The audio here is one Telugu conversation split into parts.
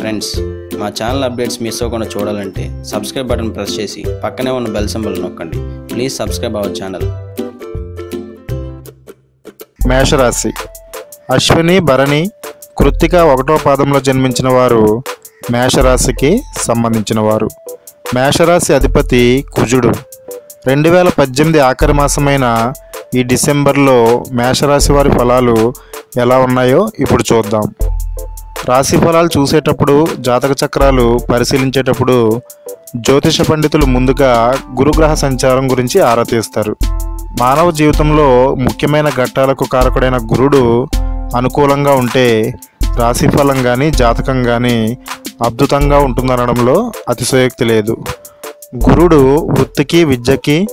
ఫ్రెండ్స్ మా ఛానల్ అప్డేట్స్ మిస్ అవ్వకుండా చూడాలంటే సబ్స్క్రైబ్ బటన్ ప్రెస్ చేసి పక్కనే ఉన్న బెల్ సింబల్ నొక్కండి. Please subscribe our channel. మేషరాశి. అశ్విని భరణి కృత్తిక ఒకటో పాదంలో జన్మించిన వారు మేషరాశికి సంబంధించిన వారు. మేషరాశి అధిపతి కుజుడు. రెండు వేల పద్దెనిమిది ఆఖరి మాసమైన ఈ డిసెంబర్లో మేషరాశి వారి ఫలాలు ఎలా ఉన్నాయో ఇప్పుడు చూద్దాం. రాశి ఫలాలు చూసేటప్పుడు జాతక చక్రాలు పరిశీలించేటప్పుడు జ్యోతిష పండితులు ముందుగా గురుగ్రహ సంచారం గురించి ఆరా తీస్తారు. మానవ జీవితంలో ముఖ్యమైన ఘట్టాలకు కారకుడైన గురుడు అనుకూలంగా ఉంటే రాశిఫలం కానీ జాతకం కానీ అద్భుతంగా ఉంటుందనడంలో అతిశయోక్తి లేదు. గురుడు వృత్తికి విద్యకి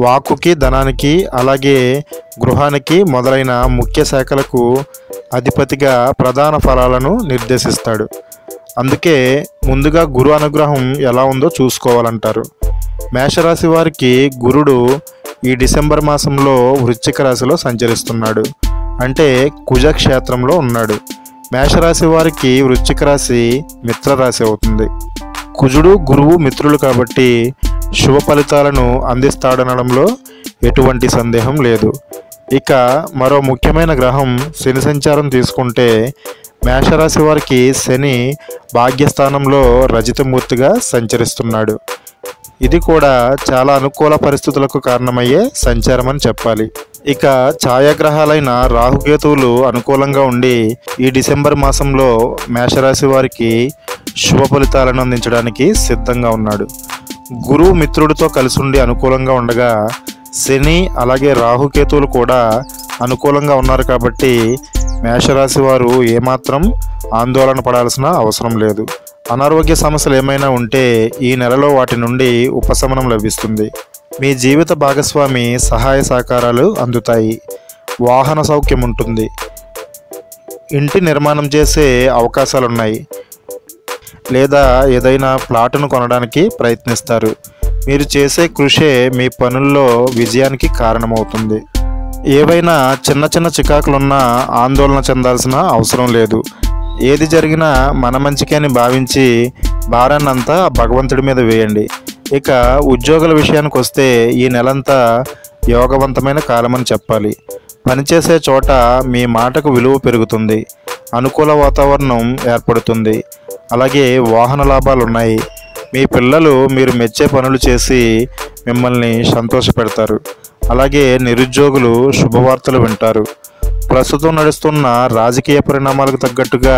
వాక్కుకి ధనానికి అలాగే గృహానికి మొదలైన ముఖ్య శాఖలకు అధిపతిగా ప్రధాన ఫలాలను నిర్దేశిస్తాడు. అందుకే ముందుగా గురు అనుగ్రహం ఎలా ఉందో చూసుకోవాలంటారు. మేషరాశి వారికి గురుడు ఈ డిసెంబర్ మాసంలో వృశ్చిక రాశిలో సంచరిస్తున్నాడు. అంటే కుజక్షేత్రంలో ఉన్నాడు. మేషరాశి వారికి వృశ్చిక రాశి మిత్రరాశి అవుతుంది. కుజుడు గురువు మిత్రులు కాబట్టి శుభ ఫలితాలను అందిస్తాడనడంలో ఎటువంటి సందేహం లేదు. ఇక మరో ముఖ్యమైన గ్రహం శని సంచారం తీసుకుంటే మేషరాశి వారికి శని భాగ్యస్థానంలో రజితమూర్తిగా సంచరిస్తున్నాడు. ఇది కూడా చాలా అనుకూల పరిస్థితులకు కారణమయ్యే సంచారం అని చెప్పాలి. ఇక ఛాయాగ్రహాలైన రాహుకేతువులు అనుకూలంగా ఉండి ఈ డిసెంబర్ మాసంలో మేషరాశి వారికి శుభ ఫలితాలను అందించడానికి సిద్ధంగా ఉన్నాడు. గురువు మిత్రుడితో కలిసి ఉండి అనుకూలంగా ఉండగా శని అలాగే రాహుకేతువులు కూడా అనుకూలంగా ఉన్నారు కాబట్టి మేషరాశి వారు ఏమాత్రం ఆందోళన పడాల్సిన అవసరం లేదు. అనారోగ్య సమస్యలు ఏమైనా ఉంటే ఈ నెలలో వాటి నుండి ఉపశమనం లభిస్తుంది. మీ జీవిత భాగస్వామి సహాయ సహకారాలు అందుతాయి. వాహన సౌఖ్యం ఉంటుంది ఇంటి నిర్మాణం చేసే అవకాశాలు ఉన్నాయి లేదా ఏదైనా ప్లాట్ను కొనడానికి ప్రయత్నిస్తారు. మీరు చేసే కృషే మీ పనుల్లో విజయానికి కారణమవుతుంది. ఏవైనా చిన్న చిన్న చికాకులున్నా ఆందోళన చెందాల్సిన అవసరం లేదు. ఏది జరిగినా మన మంచికే అని భావించి భారాన్నంతా భగవంతుడి మీద వేయండి. ఇక ఉద్యోగుల విషయానికి వస్తే ఈ నెలంతా యోగవంతమైన కాలమని చెప్పాలి. పనిచేసే చోట మీ మాటకు విలువ పెరుగుతుంది. అనుకూల వాతావరణం ఏర్పడుతుంది. అలాగే వాహన లాభాలు ఉన్నాయి మీ పిల్లలు మీరు మెచ్చే పనులు చేసి మిమ్మల్ని సంతోషపెడతారు. అలాగే నిరుద్యోగులు శుభవార్తలు వింటారు. ప్రస్తుతం నడుస్తున్న రాజకీయ పరిణామాలకు తగ్గట్టుగా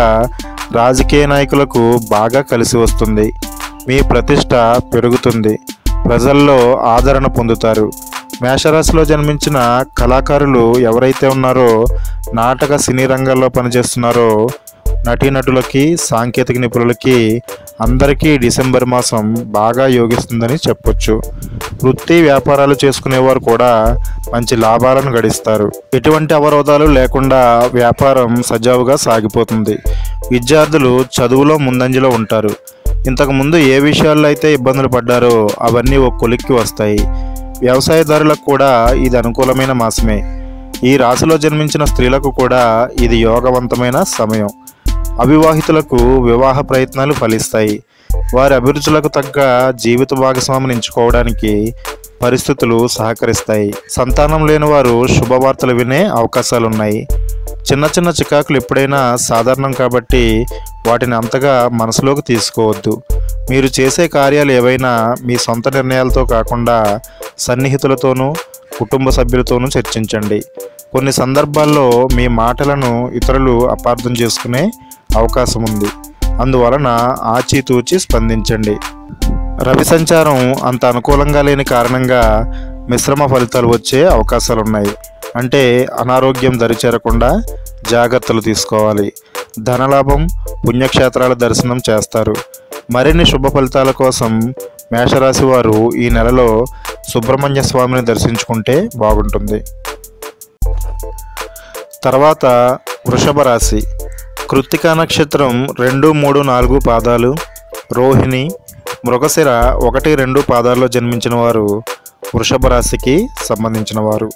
రాజకీయ నాయకులకు బాగా కలిసి వస్తుంది. మీ ప్రతిష్ట పెరుగుతుంది. ప్రజల్లో ఆదరణ పొందుతారు. మేషరాశిలో జన్మించిన కళాకారులు ఎవరైతే ఉన్నారో నాటక సినీ రంగాల్లో పనిచేస్తున్నారో నటీనటులకి సాంకేతిక నిపుణులకి అందరికీ డిసెంబర్ మాసం బాగా యోగిస్తుందని చెప్పొచ్చు. వృత్తి వ్యాపారాలు చేసుకునేవారు కూడా మంచి లాభాలను గడిస్తారు. ఎటువంటి అవరోధాలు లేకుండా వ్యాపారం సజావుగా సాగిపోతుంది. విద్యార్థులు చదువులో ముందంజలో ఉంటారు. ఇంతకుముందు ఏ విషయాల్లో అయితే ఇబ్బందులు పడ్డారో అవన్నీ ఒక కొలిక్కి వస్తాయి. వ్యవసాయదారులకు కూడా ఇది అనుకూలమైన మాసమే. ఈ రాశిలో జన్మించిన స్త్రీలకు కూడా ఇది యోగవంతమైన సమయం. అవివాహితులకు వివాహ ప్రయత్నాలు ఫలిస్తాయి. వారి అభిరుచులకు తగ్గ జీవిత భాగస్వామిని ఎంచుకోవడానికి పరిస్థితులు సహకరిస్తాయి. సంతానం లేని వారు శుభవార్తలు వినే అవకాశాలున్నాయి. చిన్న చిన్న చికాకులు ఎప్పుడైనా సాధారణం కాబట్టి వాటిని అంతగా మనసులోకి తీసుకోవద్దు. మీరు చేసే కార్యాలు ఏవైనా మీ సొంత నిర్ణయాలతో కాకుండా సన్నిహితులతోనూ కుటుంబ సభ్యులతోనూ చర్చించండి. కొన్ని సందర్భాల్లో మీ మాటలను ఇతరులు అపార్థం చేసుకునే అవకాశం ఉంది. అందువలన ఆచితూచి స్పందించండి. రవి సంచారం అంత అనుకూలంగా లేని కారణంగా మిశ్రమ ఫలితాలు వచ్చే అవకాశాలు ఉన్నాయి అంటే అనారోగ్యం దరిచేరకుండా జాగ్రత్తలు తీసుకోవాలి. ధనలాభం పుణ్యక్షేత్రాల దర్శనం చేస్తారు. మరిన్ని శుభ ఫలితాల కోసం మేషరాశి వారు ఈ నెలలో సుబ్రహ్మణ్య స్వామిని దర్శించుకుంటే బాగుంటుంది. తర్వాత వృషభ రాశి. కృత్తికా నక్షత్రం రెండు మూడు నాలుగు పాదాలు. రోహిణి మృగశిర ఒకటి రెండు పాదాల్లో జన్మించిన వారు వృషభ రాశికి సంబంధించిన వారు.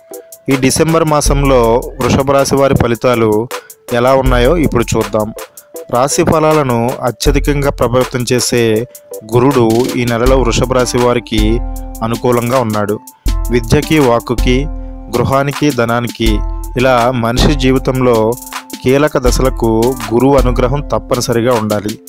ఈ డిసెంబర్ మాసంలో వృషభ రాశి వారి ఫలితాలు ఎలా ఉన్నాయో ఇప్పుడు చూద్దాం. రాశి ఫలాలను అత్యధికంగా ప్రభావితం చేసే గురుడు ఈ నెలలో వృషభ రాశి వారికి అనుకూలంగా ఉన్నాడు. విద్యకి వాక్కుకి గృహానికి ధనానికి ఇలా మనిషి జీవితంలో కీలక దశలకు గురువు అనుగ్రహం తప్పనిసరిగా ఉండాలి.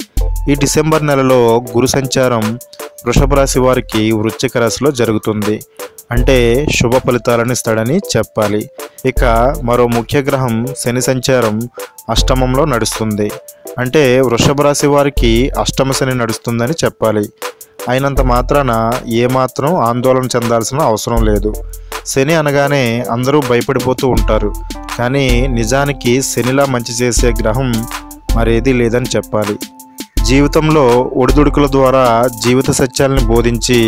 ఈ డిసెంబర్ నెలలో గురు సంచారం వృషభ రాశి వారికి వృశ్చిక రాశిలో జరుగుతుంది. అంటే శుభ ఫలితాలను ఇస్తాడని చెప్పాలి. ఇక మరో ముఖ్య గ్రహం శని సంచారం అష్టమంలో నడుస్తుంది. అంటే వృషభ రాశి వారికి అష్టమ శని నడుస్తుందని చెప్పాలి. అయినంత మాత్రాన ఏమాత్రం ఆందోళన చెందాల్సిన అవసరం లేదు. శని అనగానే అందరూ భయపడిపోతూ ఉంటారు. కానీ నిజానికి శనిలా మంచి చేసే గ్రహం మరేదీ లేదని చెప్పాలి. జీవితంలో ఒడిదుడుకుల ద్వారా జీవిత సత్యాలను బోధించి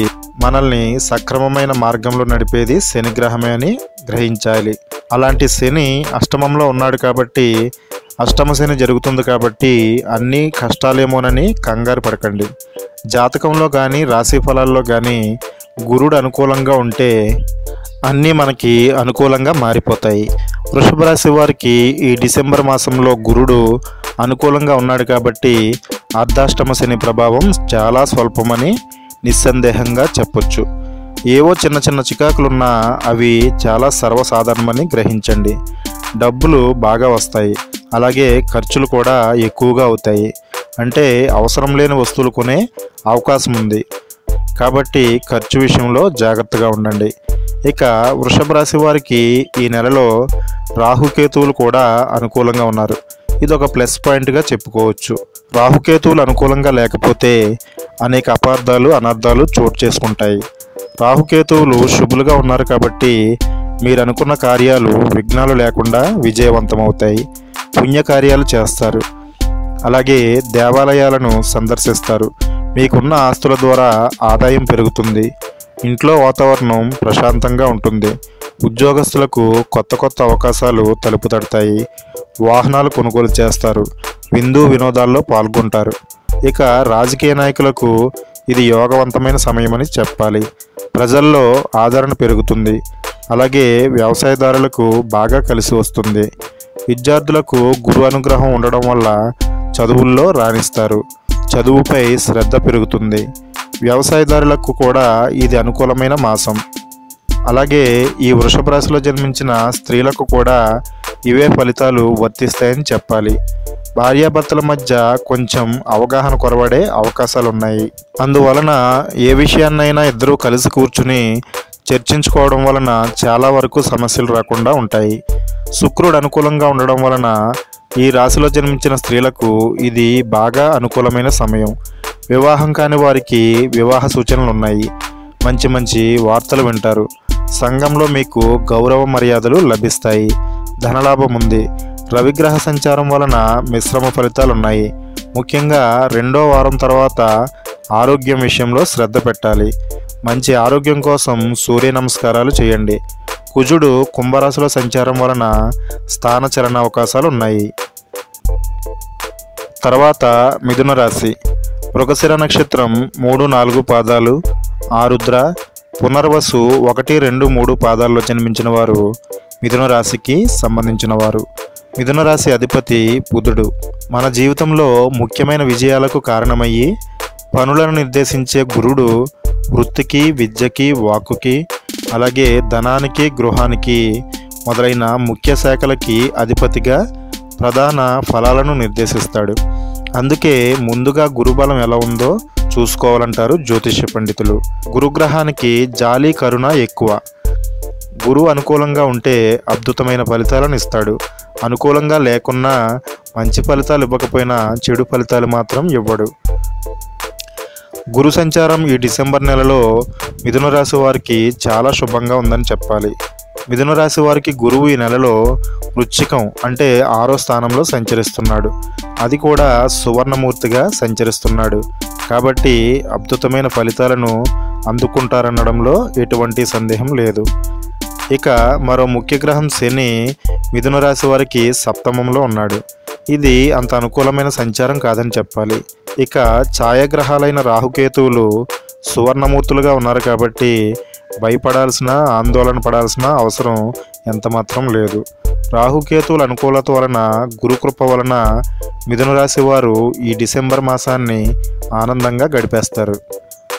మనల్ని సక్రమమైన మార్గంలో నడిపేది శని గ్రహమే అని గ్రహించాలి. అలాంటి శని అష్టమంలో ఉన్నాడు కాబట్టి అష్టమ శని జరుగుతుంది కాబట్టి అన్నీ కష్టాలేమోనని కంగారు పడకండి. జాతకంలో కానీ రాశి ఫలాల్లో కానీ గురుడు అనుకూలంగా ఉంటే అన్నీ మనకి అనుకూలంగా మారిపోతాయి. వృషభ రాశి వారికి ఈ డిసెంబర్ మాసంలో గురుడు అనుకూలంగా ఉన్నాడు కాబట్టి అర్ధాష్టమ శని ప్రభావం చాలా స్వల్పమని నిస్సందేహంగా చెప్పొచ్చు. ఏవో చిన్న చిన్న చికాకులున్నా అవి చాలా సర్వసాధారణమని గ్రహించండి. డబ్బులు బాగా వస్తాయి. అలాగే ఖర్చులు కూడా ఎక్కువగా అవుతాయి. అంటే అవసరం లేని వస్తువులు కొనే అవకాశం ఉంది. కాబట్టి ఖర్చు విషయంలో జాగ్రత్తగా ఉండండి. ఇక వృషభ రాశి వారికి ఈ నెలలో రాహుకేతువులు కూడా అనుకూలంగా ఉన్నారు. ఇది ఒక ప్లస్ పాయింట్గా చెప్పుకోవచ్చు. రాహుకేతువులు అనుకూలంగా లేకపోతే అనేక అపార్థాలు అనర్థాలు చోటు చేసుకుంటాయి. రాహుకేతువులు శుభులుగా ఉన్నారు కాబట్టి మీరు అనుకున్న కార్యాలు విఘ్నాలు లేకుండా విజయవంతమవుతాయి. పుణ్యకార్యాలు చేస్తారు. అలాగే దేవాలయాలను సందర్శిస్తారు. మీకున్న ఆస్తుల ద్వారా ఆదాయం పెరుగుతుంది. ఇంట్లో వాతావరణం ప్రశాంతంగా ఉంటుంది. ఉద్యోగస్తులకు కొత్త కొత్త అవకాశాలు తలుపు తడతాయి. వాహనాలు కొనుగోలు చేస్తారు. విందు వినోదాల్లో పాల్గొంటారు. ఇక రాజకీయ నాయకులకు ఇది యోగవంతమైన సమయమని చెప్పాలి. ప్రజల్లో ఆదరణ పెరుగుతుంది. అలాగే వ్యవసాయదారులకు బాగా కలిసి వస్తుంది. విద్యార్థులకు గురు అనుగ్రహం ఉండడం వల్ల చదువుల్లో రాణిస్తారు. చదువుపై శ్రద్ధ పెరుగుతుంది. వ్యవసాయదారులకు కూడా ఇది అనుకూలమైన మాసం. అలాగే ఈ వృషభ రాశిలో జన్మించిన స్త్రీలకు కూడా ఇవే ఫలితాలు వర్తిస్తాయని చెప్పాలి. భార్యాభర్తల మధ్య కొంచెం అవగాహన కొరవడే అవకాశాలు ఉన్నాయి అందువలన ఏ విషయాన్నైనా ఇద్దరూ కలిసి కూర్చుని చర్చించుకోవడం వలన చాలా వరకు సమస్యలు రాకుండా ఉంటాయి. శుక్రుడు అనుకూలంగా ఉండడం వలన ఈ రాశిలో జన్మించిన స్త్రీలకు ఇది బాగా అనుకూలమైన సమయం. వివాహం కాని వారికి వివాహ సూచనలు ఉన్నాయి మంచి మంచి వార్తలు వింటారు. సంఘంలో మీకు గౌరవ మర్యాదలు లభిస్తాయి. ధనలాభం ఉంది. రవిగ్రహ సంచారం వలన మిశ్రమ ఫలితాలు ఉన్నాయి ముఖ్యంగా రెండో వారం తర్వాత ఆరోగ్యం విషయంలో శ్రద్ధ పెట్టాలి. మంచి ఆరోగ్యం కోసం సూర్య నమస్కారాలు చేయండి. కుజుడు కుంభరాశిలో సంచారం వలన స్థాన చలన అవకాశాలు ఉన్నాయి తర్వాత మిథున రాశి. మృగశిర నక్షత్రం మూడు నాలుగు పాదాలు. ఆరుద్ర పునర్వసు ఒకటి రెండు మూడు పాదాల్లో జన్మించిన వారు మిథున రాశికి సంబంధించిన వారు. మిథున రాశి అధిపతి బుధుడు. మన జీవితంలో ముఖ్యమైన విజయాలకు కారణమయ్యి పనులను నిర్దేశించే గురుడు వృత్తికి విద్యకి వాక్కుకి అలాగే ధనానికి గృహానికి మొదలైన ముఖ్య శాఖలకి అధిపతిగా ప్రధాన ఫలాలను నిర్దేశిస్తాడు. అందుకే ముందుగా గురుబలం ఎలా ఉందో చూసుకోవాలంటారు జ్యోతిష్య పండితులు. గురుగ్రహానికి జాలి కరుణ ఎక్కువ. గురువు అనుకూలంగా ఉంటే అద్భుతమైన ఫలితాలను ఇస్తాడు. అనుకూలంగా లేకున్నా మంచి ఫలితాలు ఇవ్వకపోయినా చెడు ఫలితాలు మాత్రం ఇవ్వడు. గురు సంచారం ఈ డిసెంబర్ నెలలో మిథున రాశి వారికి చాలా శుభంగా ఉందని చెప్పాలి. మిథున రాశి వారికి గురువు ఈ నెలలో వృచ్చికం అంటే ఆరో స్థానంలో సంచరిస్తున్నాడు. అది కూడా సువర్ణమూర్తిగా సంచరిస్తున్నాడు. కాబట్టి అద్భుతమైన ఫలితాలను అందుకుంటారనడంలో ఎటువంటి సందేహం లేదు. ఇక మరో ముఖ్య గ్రహం శని మిథున రాశి వారికి సప్తమంలో ఉన్నాడు. ఇది అంత అనుకూలమైన సంచారం కాదని చెప్పాలి. ఇక ఛాయాగ్రహాలైన రాహుకేతువులు సువర్ణమూర్తులుగా ఉన్నారు కాబట్టి భయపడాల్సిన ఆందోళన పడాల్సిన అవసరం ఎంత మాత్రం లేదు. రాహుకేతువుల అనుకూలత వలన గురుకృప వలన మిథున రాశి వారు ఈ డిసెంబర్ మాసాన్ని ఆనందంగా గడిపేస్తారు.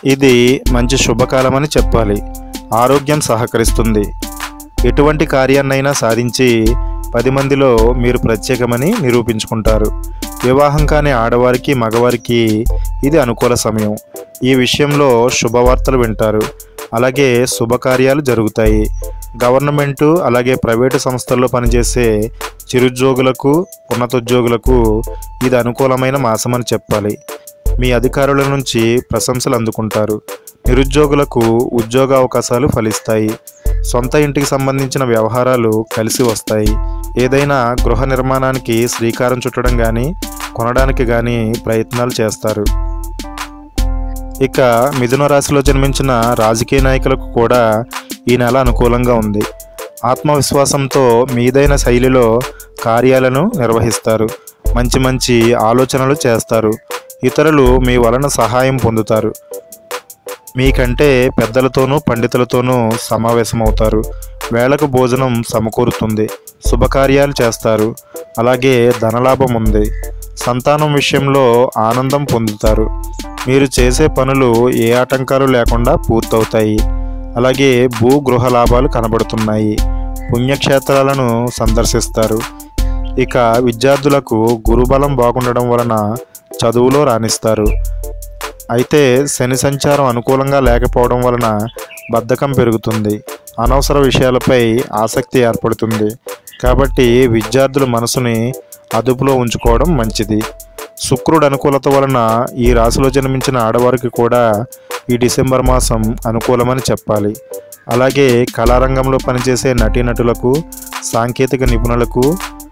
ఇది మంచి శుభకాలమని చెప్పాలి. ఆరోగ్యం సహకరిస్తుంది. ఎటువంటి కార్యాన్నైనా సాధించి పది మందిలో మీరు ప్రత్యేకమని నిరూపించుకుంటారు. వివాహం కాని ఆడవారికి మగవారికి ఇది అనుకూల సమయం. ఈ విషయంలో శుభవార్తలు వింటారు. అలాగే శుభకార్యాలు జరుగుతాయి. గవర్నమెంటు అలాగే ప్రైవేటు సంస్థల్లో పనిచేసే చిరుద్యోగులకు ఉన్నతోద్యోగులకు ఇది అనుకూలమైన మాసమని చెప్పాలి. మీ అధికారుల నుంచి ప్రశంసలు అందుకుంటారు. నిరుద్యోగులకు ఉద్యోగ అవకాశాలు ఫలిస్తాయి. సొంత ఇంటికి సంబంధించిన వ్యవహారాలు కలిసి వస్తాయి. ఏదైనా గృహ నిర్మాణానికి శ్రీకారం చుట్టడం కానీ కొనడానికి కానీ ప్రయత్నాలు చేస్తారు. ఇక మిథున రాశిలో జన్మించిన రాజకీయ నాయకులకు కూడా ఈ నెల అనుకూలంగా ఉంది. ఆత్మవిశ్వాసంతో మీదైన శైలిలో కార్యాలను నిర్వహిస్తారు. మంచి మంచి ఆలోచనలు చేస్తారు. ఇతరులు మీ వలన సహాయం పొందుతారు. మీకంటే పెద్దలతోనూ పండితులతోనూ సమావేశమవుతారు. వేళకు భోజనం సమకూరుతుంది. శుభకార్యాలు చేస్తారు. అలాగే ధనలాభం ఉంది సంతానం విషయంలో ఆనందం పొందుతారు. మీరు చేసే పనులు ఏ ఆటంకాలు లేకుండా పూర్తవుతాయి. అలాగే భూ గృహ లాభాలు కనబడుతున్నాయి. పుణ్యక్షేత్రాలను సందర్శిస్తారు. ఇక విద్యార్థులకు గురుబలం బాగుండడం వలన చదువులో రాణిస్తారు. అయితే శని సంచారం అనుకూలంగా లేకపోవడం వలన బద్ధకం పెరుగుతుంది. అనవసర విషయాలపై ఆసక్తి ఏర్పడుతుంది. కాబట్టి విద్యార్థుల మనసుని అదుపులో ఉంచుకోవడం మంచిది. శుక్రుడు అనుకూలత వలన ఈ రాశిలో జన్మించిన ఆడవారికి కూడా ఈ డిసెంబర్ మాసం అనుకూలమని చెప్పాలి. అలాగే కళారంగంలో పనిచేసే నటీనటులకు సాంకేతిక నిపుణులకు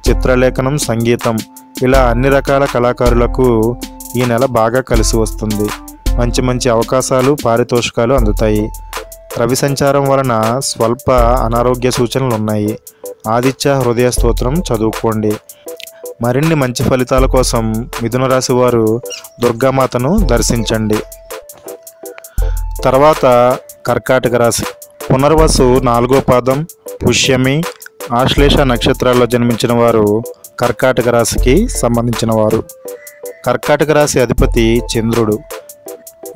చిత్రలేఖనం సంగీతం ఇలా అన్ని రకాల కళాకారులకు ఈ నెల బాగా కలిసి వస్తుంది. మంచి మంచి అవకాశాలు పారితోషికాలు అందుతాయి. రవి సంచారం వలన స్వల్ప అనారోగ్య సూచనలు ఉన్నాయి ఆదిత్య హృదయ స్తోత్రం చదువుకోండి. మరిన్ని మంచి ఫలితాల కోసం మిథున రాశి వారు దుర్గామాతను దర్శించండి. తర్వాత కర్కాటక రాశి. పునర్వసు నాలుగో పాదం పుష్యమి ఆశ్లేష నక్షత్రాల్లో జన్మించిన వారు కర్కాటక రాశికి సంబంధించిన వారు. కర్కాటక రాశి అధిపతి చంద్రుడు.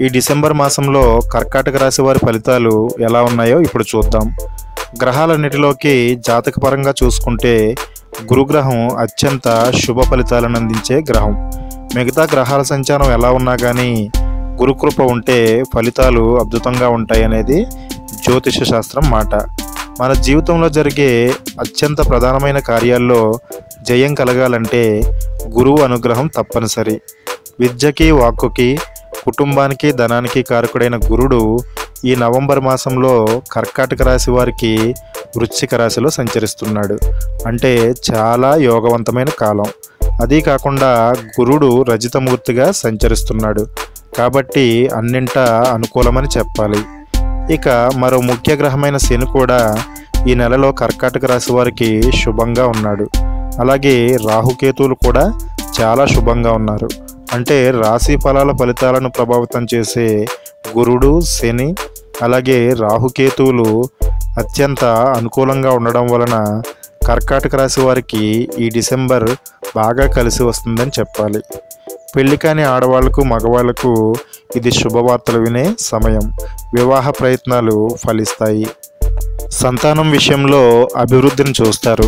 ఈ డిసెంబర్ మాసంలో కర్కాటక రాశి వారి ఫలితాలు ఎలా ఉన్నాయో ఇప్పుడు చూద్దాం. గ్రహాలన్నిటిలోకి జాతకపరంగా చూసుకుంటే గురుగ్రహం అత్యంత శుభ ఫలితాలను అందించే గ్రహం. మిగతా గ్రహాల సంచారం ఎలా ఉన్నా కానీ గురుకృప ఉంటే ఫలితాలు అద్భుతంగా ఉంటాయి అనేది జ్యోతిష శాస్త్రం మాట. మన జీవితంలో జరిగే అత్యంత ప్రధానమైన కార్యాల్లో జయం కలగాలంటే గురువు అనుగ్రహం తప్పనిసరి. విద్యకి వాక్కుకి కుటుంబానికి ధనానికి కారకుడైన గురుడు ఈ నవంబర్ మాసంలో కర్కాటక రాశి వారికి వృశ్చిక రాశిలో సంచరిస్తున్నాడు. అంటే చాలా యోగవంతమైన కాలం. అదీ కాకుండా గురుడు రజితమూర్తిగా సంచరిస్తున్నాడు. కాబట్టి అన్నింట అనుకూలమని చెప్పాలి. ఇక మరో ముఖ్య గ్రహమైన శని కూడా ఈ నెలలో కర్కాటక రాశి వారికి శుభంగా ఉన్నాడు. అలాగే రాహుకేతువులు కూడా చాలా శుభంగా ఉన్నారు. అంటే రాశి ఫలాల ఫలితాలను ప్రభావితం చేసే గురుడు శని అలాగే రాహుకేతువులు అత్యంత అనుకూలంగా ఉండడం వలన కర్కాటక రాశి వారికి ఈ డిసెంబర్ బాగా కలిసి వస్తుందని చెప్పాలి. పెళ్ళి కాని ఆడవాళ్ళకు మగవాళ్ళకు ఇది శుభవార్తలు వినే సమయం. వివాహ ప్రయత్నాలు ఫలిస్తాయి. సంతానం విషయంలో అభివృద్ధిని చూస్తారు.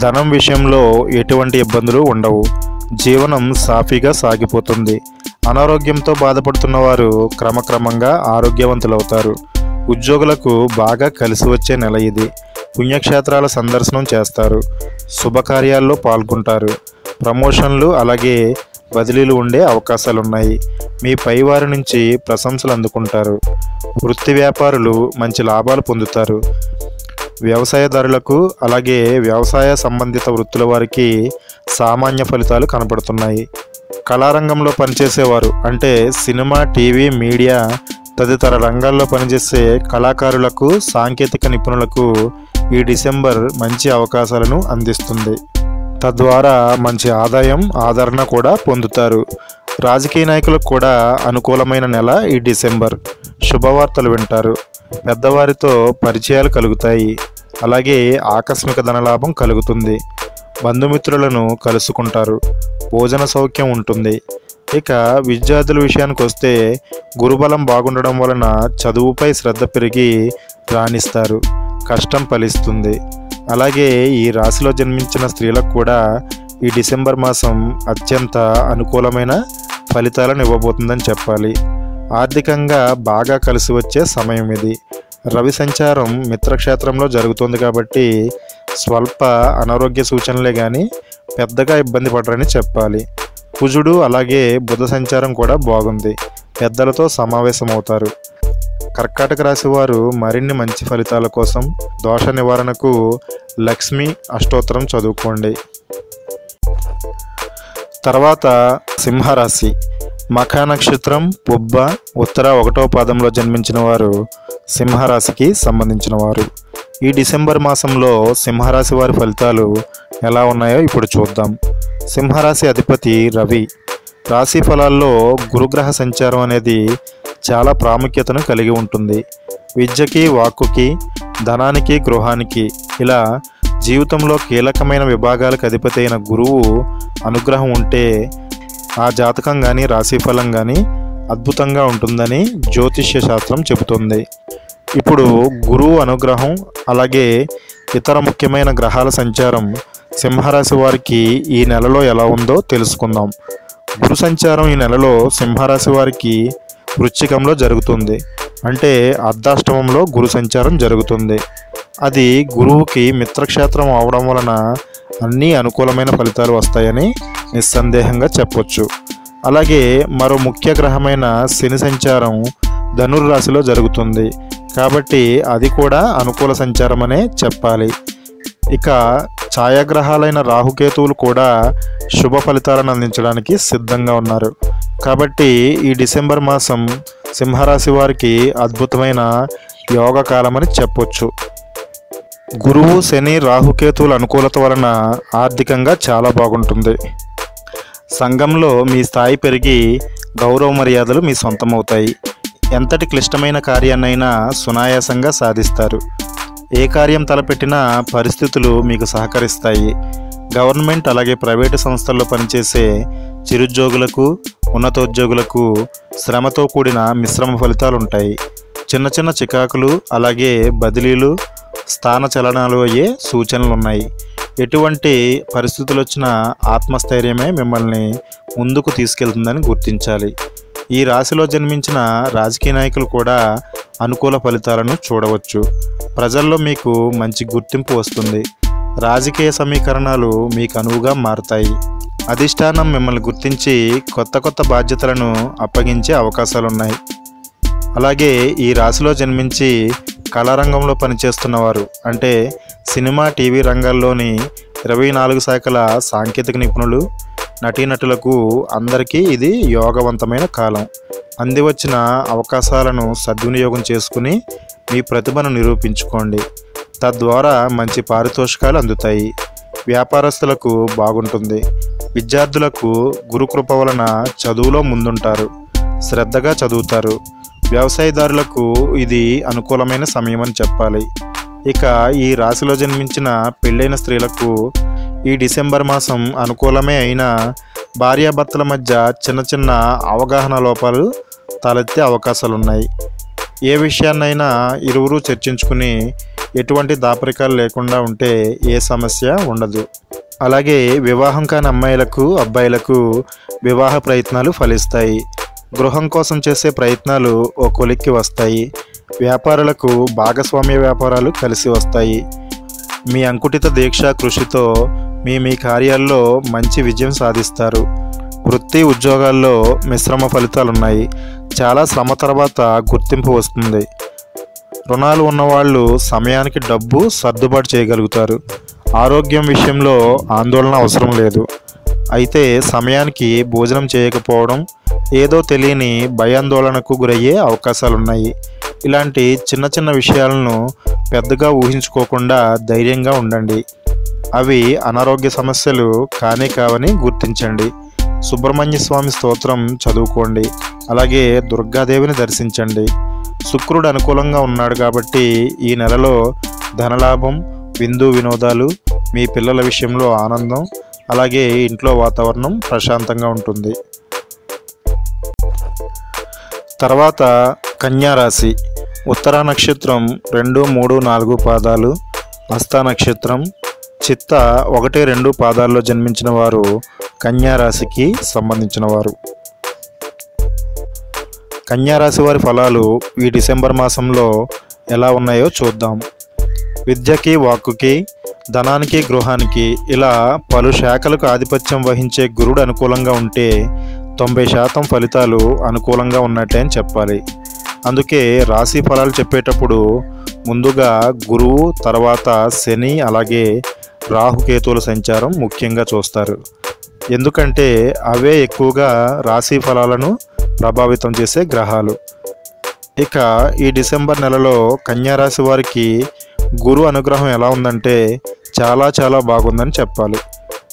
ధనం విషయంలో ఎటువంటి ఇబ్బందులు ఉండవు. జీవనం సాఫీగా సాగిపోతుంది. అనారోగ్యంతో బాధపడుతున్న వారు క్రమక్రమంగా ఆరోగ్యవంతులవుతారు. ఉద్యోగులకు బాగా కలిసి వచ్చే నెల ఇది. పుణ్యక్షేత్రాల సందర్శనం చేస్తారు. శుభకార్యాల్లో పాల్గొంటారు. ప్రమోషన్లు అలాగే బదిలీలు ఉండే అవకాశాలున్నాయి. మీ పైవారి నుంచి ప్రశంసలు అందుకుంటారు. వృత్తి వ్యాపారులు మంచి లాభాలు పొందుతారు. వ్యవసాయదారులకు అలాగే వ్యవసాయ సంబంధిత వృత్తుల వారికి సామాన్య ఫలితాలు కనపడుతున్నాయి. కళారంగంలో పనిచేసేవారు అంటే సినిమా టీవీ మీడియా తదితర రంగాల్లో పనిచేసే కళాకారులకు సాంకేతిక నిపుణులకు ఈ డిసెంబర్ మంచి అవకాశాలను అందిస్తుంది. తద్వారా మంచి ఆదాయం ఆదరణ కూడా పొందుతారు. రాజకీయ నాయకులకు కూడా అనుకూలమైన నెల ఈ డిసెంబర్. శుభవార్తలు వింటారు. పెద్దవారితో పరిచయాలు కలుగుతాయి. అలాగే ఆకస్మిక ధనలాభం కలుగుతుంది. బంధుమిత్రులను కలుసుకుంటారు. భోజన సౌఖ్యం ఉంటుంది. ఇక విద్యార్థుల విషయానికి వస్తే గురుబలం బాగుండడం వలన చదువుపై శ్రద్ధ పెరిగి రాణిస్తారు. కష్టం ఫలిస్తుంది. అలాగే ఈ రాశిలో జన్మించిన స్త్రీలకు కూడా ఈ డిసెంబర్ మాసం అత్యంత అనుకూలమైన ఫలితాలను ఇవ్వబోతుందని చెప్పాలి. ఆర్థికంగా బాగా కలిసి వచ్చే సమయం ఇది. రవి సంచారం మిత్రక్షేత్రంలో జరుగుతుంది కాబట్టి స్వల్ప అనారోగ్య సూచనలే కానీ పెద్దగా ఇబ్బంది పడరని చెప్పాలి. కుజుడు అలాగే బుధ సంచారం కూడా బాగుంది. పెద్దలతో సమావేశమవుతారు. కర్కాటక రాశి వారు మరిన్ని మంచి ఫలితాల కోసం దోష నివారణకు లక్ష్మి అష్టోత్తరం చదువుకోండి. తర్వాత సింహరాశి. మఖా నక్షత్రం పుబ్బ ఉత్తర ఒకటో పాదంలో జన్మించిన వారు సింహరాశికి సంబంధించిన వారు ఈ డిసెంబర్ మాసంలో సింహరాశి వారి ఫలితాలు ఎలా ఉన్నాయో ఇప్పుడు చూద్దాం. సింహరాశి అధిపతి రవి. రాశి ఫలాల్లో గురుగ్రహ సంచారం అనేది చాలా ప్రాముఖ్యతను కలిగి ఉంటుంది. విద్యకి వాక్కుకి ధనానికి గృహానికి ఇలా జీవితంలో కీలకమైన విభాగాలకు అధిపతి అయిన గురువు అనుగ్రహం ఉంటే ఆ జాతకం కానీ రాశిఫలం కానీ అద్భుతంగా ఉంటుందని జ్యోతిష్య శాస్త్రం చెబుతుంది. ఇప్పుడు గురువు అనుగ్రహం అలాగే ఇతర ముఖ్యమైన గ్రహాల సంచారం సింహరాశి వారికి ఈ నెలలో ఎలా ఉందో తెలుసుకుందాం. గురు సంచారం ఈ నెలలో సింహరాశి వారికి వృశ్చికంలో జరుగుతుంది. అంటే అర్ధాష్టమంలో గురు సంచారం జరుగుతుంది. అది గురువుకి మిత్రక్షేత్రం అవడం వలన అన్నీ అనుకూలమైన ఫలితాలు వస్తాయని నిస్సందేహంగా చెప్పొచ్చు. అలాగే మరో ముఖ్య గ్రహమైన శని సంచారం ధనుర్రాశిలో జరుగుతుంది. కాబట్టి అది కూడా అనుకూల సంచారం అనే చెప్పాలి. ఇక ఛాయాగ్రహాలైన రాహుకేతువులు కూడా శుభ ఫలితాలను అందించడానికి సిద్ధంగా ఉన్నారు. కాబట్టి ఈ డిసెంబర్ మాసం సింహరాశి వారికి అద్భుతమైన యోగ కాలమని చెప్పొచ్చు. గురువు శని రాహుకేతువుల అనుకూలత వలన ఆర్థికంగా చాలా బాగుంటుంది. సంఘంలో మీ స్థాయి పెరిగి గౌరవ మర్యాదలు మీ సొంతమవుతాయి. ఎంతటి క్లిష్టమైన కార్యాన్నైనా సునాయాసంగా సాధిస్తారు. ఏ కార్యం తలపెట్టినా పరిస్థితులు మీకు సహకరిస్తాయి. గవర్నమెంట్ అలాగే ప్రైవేటు సంస్థల్లో పనిచేసే చిరుద్యోగులకు ఉన్నతోద్యోగులకు శ్రమతో కూడిన మిశ్రమ ఫలితాలు ఉంటాయి చిన్న చిన్న చికాకులు అలాగే బదిలీలు స్థాన చలనాలు అయ్యే సూచనలు ఉన్నాయి ఎటువంటి పరిస్థితులు వచ్చినా ఆత్మస్థైర్యమే మిమ్మల్ని ముందుకు తీసుకెళ్తుందని గుర్తించాలి. ఈ రాశిలో జన్మించిన రాజకీయ నాయకులు కూడా అనుకూల ఫలితాలను చూడవచ్చు. ప్రజల్లో మీకు మంచి గుర్తింపు వస్తుంది. రాజకీయ సమీకరణాలు మీకు అనువుగా మారుతాయి. అధిష్టానం మిమ్మల్ని గుర్తించి కొత్త కొత్త బాధ్యతలను అప్పగించే అవకాశాలున్నాయి. అలాగే ఈ రాశిలో జన్మించి కళారంగంలో పనిచేస్తున్నవారు. అంటే సినిమా టీవీ రంగాల్లోని ఇరవై నాలుగు శాఖల సాంకేతిక నిపుణులు నటీనటులకు అందరికీ ఇది యోగవంతమైన కాలం. అంది వచ్చిన అవకాశాలను సద్వినియోగం చేసుకుని మీ ప్రతిభను నిరూపించుకోండి. తద్వారా మంచి పారితోషికాలు అందుతాయి. వ్యాపారస్తులకు బాగుంటుంది. విద్యార్థులకు గురుకృప వలన చదువులో ముందుంటారు. శ్రద్ధగా చదువుతారు. వ్యవసాయదారులకు ఇది అనుకూలమైన సమయం అని చెప్పాలి. ఇక ఈ రాశిలో జన్మించిన పెళ్ళైన స్త్రీలకు ఈ డిసెంబర్ మాసం అనుకూలమే అయినా భార్యాభర్తల మధ్య చిన్న చిన్న అవగాహన లోపాలు తలెత్తే అవకాశాలున్నాయి. ఏ విషయాన్నైనా ఇరువురు చర్చించుకుని ఎటువంటి దాపరికాలు లేకుండా ఉంటే ఏ సమస్య ఉండదు. అలాగే వివాహం కాని అమ్మాయిలకు అబ్బాయిలకు వివాహ ప్రయత్నాలు ఫలిస్తాయి. గృహం కోసం చేసే ప్రయత్నాలు ఓ కొలిక్కి వస్తాయి. వ్యాపారులకు భాగస్వామ్య వ్యాపారాలు కలిసి వస్తాయి. మీ అంకుటిత దీక్ష కృషితో మీ మీ కార్యాల్లో మంచి విజయం సాధిస్తారు. వృత్తి ఉద్యోగాల్లో మిశ్రమ ఫలితాలున్నాయి. చాలా శ్రమ తర్వాత గుర్తింపు వస్తుంది. రుణాలు ఉన్నవాళ్ళు సమయానికి డబ్బు సర్దుబాటు చేయగలుగుతారు. ఆరోగ్యం విషయంలో ఆందోళన అవసరం లేదు. అయితే సమయానికి భోజనం చేయకపోవడం ఏదో తెలియని భయాందోళనకు గురయ్యే అవకాశాలున్నాయి. ఇలాంటి చిన్న చిన్న విషయాలను పెద్దగా ఊహించుకోకుండా ధైర్యంగా ఉండండి. అవి అనారోగ్య సమస్యలు కానే కావని గుర్తించండి. సుబ్రహ్మణ్య స్వామి స్తోత్రం చదువుకోండి. అలాగే దుర్గాదేవిని దర్శించండి. శుక్రుడు అనుకూలంగా ఉన్నాడు కాబట్టి ఈ నెలలో ధనలాభం విందు వినోదాలు మీ పిల్లల విషయంలో ఆనందం అలాగే ఇంట్లో వాతావరణం ప్రశాంతంగా ఉంటుంది. తర్వాత కన్యారాశి. ఉత్తర ఉత్తరా నక్షత్రం రెండు మూడు నాలుగు పాదాలు. హస్త నక్షత్రం చిత్త ఒకటి రెండు పాదాల్లో జన్మించిన వారు కన్యారాశికి సంబంధించిన వారు. కన్యారాశి వారి ఫలాలు ఈ డిసెంబర్ మాసంలో ఎలా ఉన్నాయో చూద్దాం. విద్యకి వాక్కుకి ధనానికి గృహానికి ఇలా పలు శాఖలకు ఆధిపత్యం వహించే గురుడు అనుకూలంగా ఉంటే తొంభై శాతం ఫలితాలు అనుకూలంగా ఉన్నట్టే అని చెప్పాలి. అందుకే రాశి ఫలాలు చెప్పేటప్పుడు ముందుగా గురువు తర్వాత శని అలాగే రాహుకేతువుల సంచారం ముఖ్యంగా చూస్తారు. ఎందుకంటే అవే ఎక్కువగా రాశి ఫలాలను ప్రభావితం చేసే గ్రహాలు. ఇక ఈ డిసెంబర్ నెలలో కన్యారాశి వారికి గురు అనుగ్రహం ఎలా ఉందంటే చాలా చాలా బాగుందని చెప్పాలి.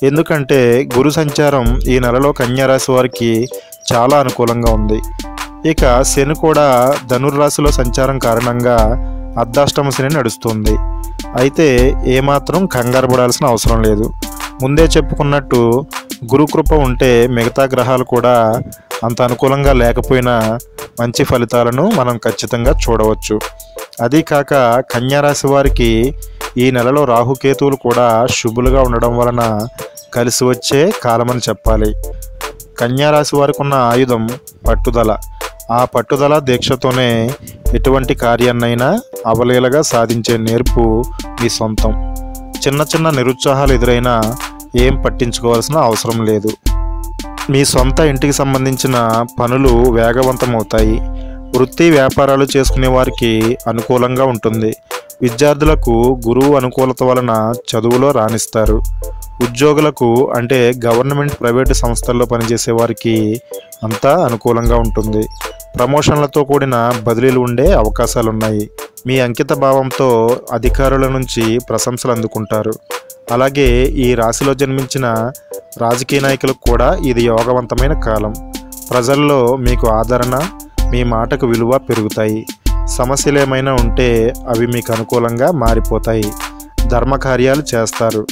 ఎందుకంటే గురు సంచారం ఈ నెలలో కన్యారాశి వారికి చాలా అనుకూలంగా ఉంది. ఇక శని కూడా ధనుర్రాశిలో సంచారం కారణంగా అర్ధాష్టమ శని నడుస్తుంది. అయితే ఏమాత్రం కంగారు పడాల్సిన అవసరం లేదు. ముందే చెప్పుకున్నట్టు గురుకృప ఉంటే మిగతా గ్రహాలు కూడా అంత అనుకూలంగా లేకపోయినా మంచి ఫలితాలను మనం ఖచ్చితంగా చూడవచ్చు. అదీ కాక కన్యారాశి వారికి ఈ నెలలో రాహుకేతువులు కూడా శుభులుగా ఉండడం వలన కలిసి వచ్చే కాలమని చెప్పాలి. కన్యారాశి వారికి ఉన్న ఆయుధం పట్టుదల. ఆ పట్టుదల దీక్షతోనే ఎటువంటి కార్యాన్నైనా అవలీలగా సాధించే నేర్పు మీ సొంతం. చిన్న చిన్న నిరుత్సాహాలు ఎదురైనా ఏం పట్టించుకోవాల్సిన అవసరం లేదు. మీ సొంత ఇంటికి సంబంధించిన పనులు వేగవంతమవుతాయి. వృత్తి వ్యాపారాలు చేసుకునే వారికి అనుకూలంగా ఉంటుంది. విద్యార్థులకు గురువు అనుకూలత వలన చదువులో రాణిస్తారు. ఉద్యోగులకు అంటే గవర్నమెంట్ ప్రైవేటు సంస్థల్లో పనిచేసే వారికి అంతా అనుకూలంగా ఉంటుంది. ప్రమోషన్లతో కూడిన బదిలీలు ఉండే అవకాశాలు ఉన్నాయి మీ అంకిత భావంతో అధికారుల నుంచి ప్రశంసలు అందుకుంటారు. అలాగే ఈ రాశిలో జన్మించిన రాజకీయ నాయకులకు కూడా ఇది యోగవంతమైన కాలం. ప్రజల్లో మీకు ఆదరణ మీ మాటకు విలువ పెరుగుతాయి. సమస్యలు ఏమైనా ఉంటే అవి మీకు అనుకూలంగా మారిపోతాయి. ధర్మకార్యాలు చేస్తారు.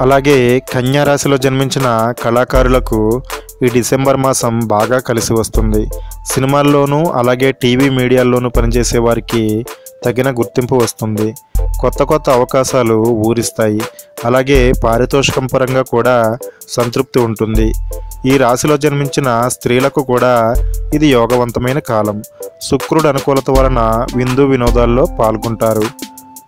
అలాగే కన్యా రాశిలో జన్మించిన కళాకారులకు ఈ డిసెంబర్ మాసం బాగా కలిసి వస్తుంది. సినిమాల్లోనూ అలాగే టీవీ మీడియాల్లోనూ పనిచేసే వారికి తగిన గుర్తింపు వస్తుంది. కొత్త కొత్త అవకాశాలు ఊరిస్తాయి. అలాగే పారితోషికం పరంగా కూడా సంతృప్తి ఉంటుంది. ఈ రాశిలో జన్మించిన స్త్రీలకు కూడా ఇది యోగవంతమైన కాలం. శుక్రుడు అనుకూలత వలన విందు వినోదాల్లో పాల్గొంటారు.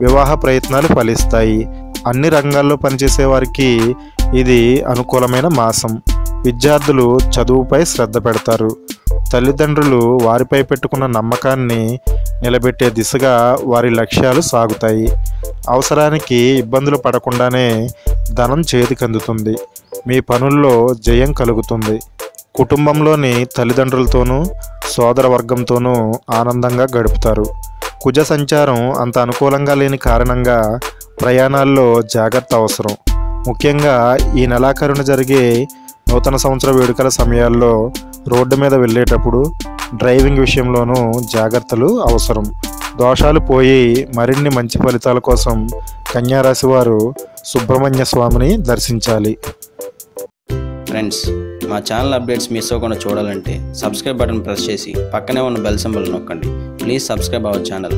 వివాహ ప్రయత్నాలు ఫలిస్తాయి. అన్ని రంగాల్లో పనిచేసే వారికి ఇది అనుకూలమైన మాసం. విద్యార్థులు చదువుపై శ్రద్ధ పెడతారు. తల్లిదండ్రులు వారిపై పెట్టుకున్న నమ్మకాన్ని నిలబెట్టే దిశగా వారి లక్ష్యాలు సాగుతాయి. అవసరానికి ఇబ్బందులు పడకుండానే ధనం చేతికి అందుతుంది మీ పనుల్లో జయం కలుగుతుంది. కుటుంబంలోని తల్లిదండ్రులతోనూ సోదర వర్గంతోనూ ఆనందంగా గడుపుతారు. కుజ సంచారం అంత అనుకూలంగా లేని కారణంగా ప్రయాణాల్లో జాగ్రత్త అవసరం. ముఖ్యంగా ఈ నెలాఖరున జరిగే నూతన సంవత్సర వేడుకల సమయాల్లో రోడ్డు మీద వెళ్ళేటప్పుడు డ్రైవింగ్ విషయంలోనూ జాగ్రత్తలు అవసరం. దోషాలు పోయి మరిన్ని మంచి ఫలితాల కోసం కన్యారాశి వారు సుబ్రహ్మణ్య స్వామిని దర్శించాలి. ఫ్రెండ్స్ మా ఛానల్ అప్డేట్స్ మిస్ అవ్వకుండా చూడాలంటే సబ్స్క్రైబ్ బటన్ ప్రెస్ చేసి పక్కనే ఉన్న బెల్ సింబల్ నొక్కండి. Please subscribe our channel.